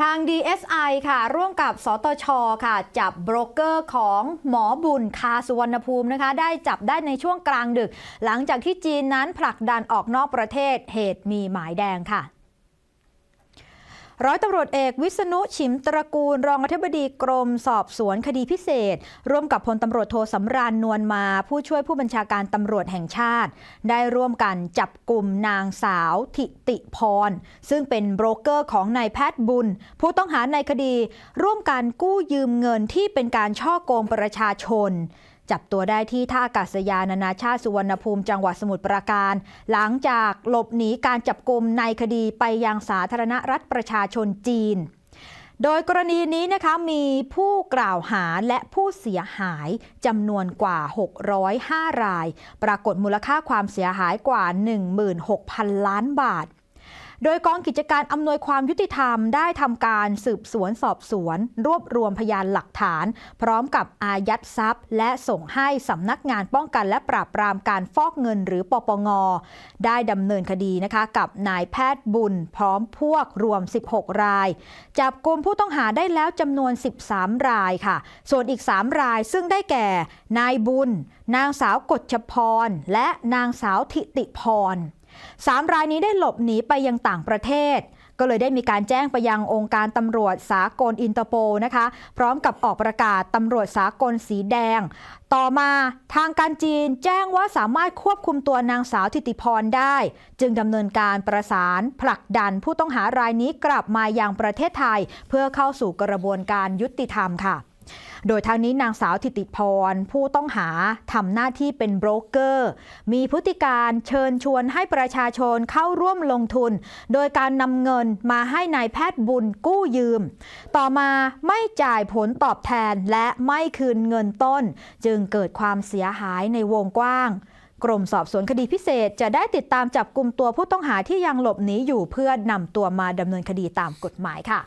ทาง DSI ค่ะ ร่วมกับสตชค่ะ จับโบรกเกอร์ของหมอบุญคาสุวรรณภูมินะคะ ได้จับได้ในช่วงกลางดึก หลังจากที่จีนนั้นผลักดันออกนอกประเทศเหตุมีหมายแดงค่ะ ร้อยตำรวจเอกวิษณุฉิมตระกูล รองอธิบดีกรมสอบสวนคดีพิเศษ ร่วมกับพลตำรวจโทสำราญนวลมา ผู้ช่วยผู้บัญชาการตำรวจแห่งชาติ ได้ร่วมกันจับกลุ่มนางสาวทิติพร ซึ่งเป็นโบรกเกอร์ของนายแพทย์บุญ ผู้ต้องหาในคดี ร่วมกันกู้ยืมเงินที่เป็นการช่อโกงประชาชน จับตัวได้ที่ท่าอากาศยานนานาชาติสุวรรณภูมิจังหวัดสมุทรปราการ หลังจากหลบหนีการจับกลุมในคดีไปยังสาธารณรัฐประชาชนจีน โดยกรณีนี้นะคะมีผู้กล่าวหาและผู้เสียหายจำนวนกว่า 605 ราย ปรากฏมูลค่าความเสียหายกว่า 16,000 ล้านบาท โดยกองกิจการอำนวยความยุติธรรมได้ทำการสืบสวนสอบสวน รวบรวมพยานหลักฐาน พร้อมกับอายัดทรัพย์ และส่งให้สำนักงานป้องกันและปราบปรามการฟอกเงินหรือปปง ได้ดำเนินคดีนะคะกับนายแพทย์บุญ พร้อมพวกรวม 16 ราย จับกลุ่มผู้ต้องหาได้แล้วจำนวน 13 รายค่ะ ส่วนอีก 3 รายซึ่งได้แก่นายบุญ นางสาวกฎชพร และนางสาวทิติพร สามรายนี้ได้หลบหนีไปยังต่างประเทศ ก็เลยได้มีการแจ้งไปยังองค์การตำรวจสากลอินเตอร์โปนะคะ พร้อมกับออกประกาศตำรวจสากลสีแดง ต่อมาทางการจีนแจ้งว่าสามารถควบคุมตัวนางสาวทิติพรได้ จึงดำเนินการประสานผลักดันผู้ต้องหารายนี้กลับมายังประเทศไทย เพื่อเข้าสู่กระบวนการยุติธรรมค่ะ โดยทางนี้นางสาวทิติพร ผู้ต้องหาทำหน้าที่เป็นโบรกเกอร์ มีพฤติการเชิญชวนให้ประชาชนเข้าร่วมลงทุน โดยการนำเงินมาให้นายแพทย์บุญกู้ยืม ต่อมาไม่จ่ายผลตอบแทนและไม่คืนเงินต้น จึงเกิดความเสียหายในวงกว้างกรมสอบสวนคดีพิเศษจะได้ติดตามจับกลุ่มตัวผู้ต้องหาที่ยังหลบหนีอยู่เพื่อนำตัวมาดำเนินคดีตามกฎหมายค่ะ